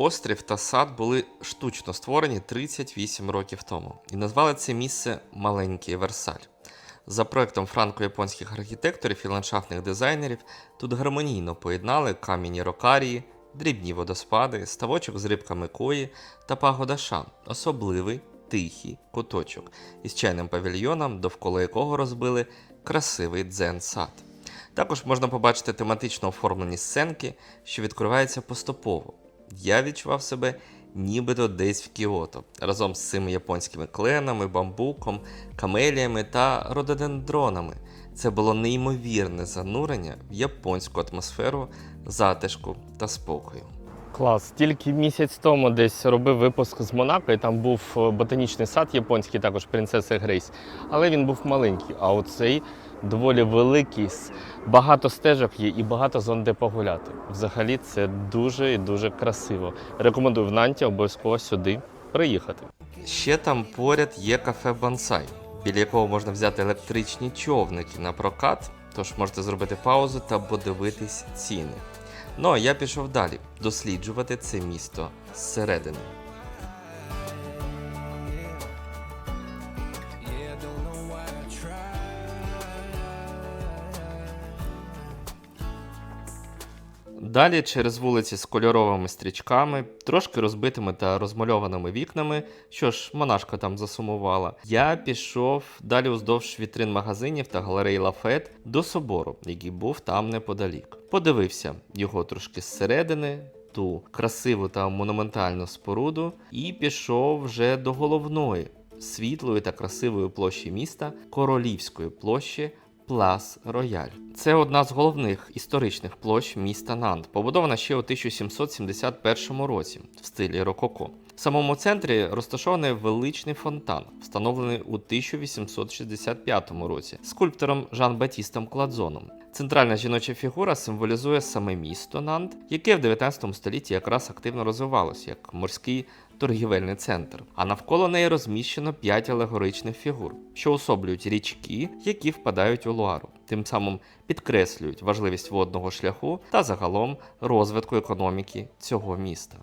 острів та сад були штучно створені 38 років тому і назвали це місце Маленький Версаль. За проектом франко-японських архітекторів і ландшафтних дизайнерів тут гармонійно поєднали кам'яні рокарії, дрібні водоспади, ставочок з рибками кої та пагода Шан, особливий тихий куточок із чайним павільйоном, довкола якого розбили красивий дзен-сад. Також можна побачити тематично оформлені сценки, що відкриваються поступово. Я відчував себе нібито десь в Кіото, разом з цими японськими кленами, бамбуком, камеліями та рододендронами. Це було неймовірне занурення в японську атмосферу затишку та спокою. Клас. Тільки місяць тому десь робив випуск з Монако, і там був е, ботанічний сад японський, також принцеси Грейс. Але він був маленький. А оцей доволі великий, багато стежок є і багато зон, де погуляти. Взагалі це дуже і дуже красиво. Рекомендую в Нанті обов'язково сюди приїхати. Ще там поряд є кафе Бонсай, біля якого можна взяти електричні човники на прокат, тож можете зробити паузу та подивитись ціни. Ну а я пішов далі досліджувати це місто зсередини. Далі через вулиці з кольоровими стрічками, трошки розбитими та розмальованими вікнами, що ж монашка там засумувала, я пішов далі уздовж вітрин магазинів та галереї Лафет до собору, який був там неподалік. Подивився його трошки зсередини, ту красиву та монументальну споруду, і пішов вже до головної світлої та красивої площі міста Королівської площі Плас Рояль. Це одна з головних історичних площ міста Нант, побудована ще у 1771 році в стилі рококо. В самому центрі розташований величний фонтан, встановлений у 1865 році скульптором Жан-Батістом Кладзоном. Центральна жіноча фігура символізує саме місто Нант, яке в 19 столітті якраз активно розвивалося як морський торгівельний центр. А навколо неї розміщено 5 алегоричних фігур, що особлюють річки, які впадають у Луару, тим самим підкреслюють важливість водного шляху та загалом розвитку економіки цього міста.